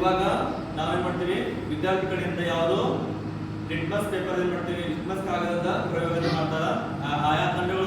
ಇವಾಗ ನಾವೇನ್ ಮಾಡ್ತೀವಿ ವಿದ್ಯಾರ್ಥಿ ಕಡೆಯಿಂದ ಯಾವುದು ಲಿಟ್ಮಸ್ ಪೇಪರ್ ಏನ್ ಮಾಡ್ತೀವಿ ಲಿಟ್ಮಸ್ ಕಾಗದದ ಪ್ರಯೋಗವನ್ನು ಮಾಡ್ತಾರ ಆಯಾ ತಂಡಗಳ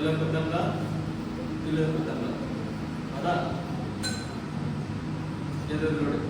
ತಿಲಕ ಬೆಲ್ಲ ತಿಲಕ ಎದುರು ನೋಡಿ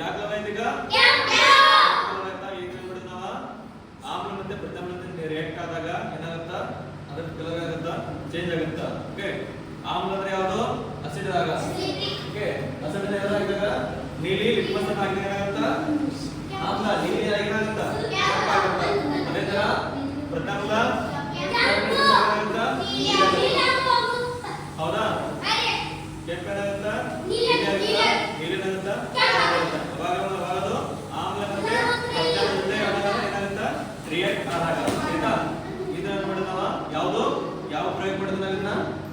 ಯಾಗವೈದಿಕ ಆಮ್ಲತೆ ಪ್ರಥಮತೆ ರಿಯಾಕ್ಟ್ ಆದಾಗ ಏನಾಗುತ್ತಾ ಅದರ ಕಲರ್ ಆಗುತ್ತಾ ಚೇಂಜ್ ಆಗುತ್ತಾ ಓಕೆ ಆಮ್ಲ ಅಂದ್ರೆ ಯಾವುದು ಅಸಿಡ್ ಆಗ ಓಕೆ ಅಸಿಡ್ ಯಾವ್ದಾಗಿದ್ದಾಗ ನೀಲಿ ಲಿಟ್ಮಸ್ ಅಂತ ಹಾಕಿದ್ರೆ ಏನಾಗುತ್ತಾ ಆಮ್ಲ ನೀಲಿ ಆಗಿರೋದಂತ ಆಗುತ್ತಾ ఉపయోగపడుతుందన్నా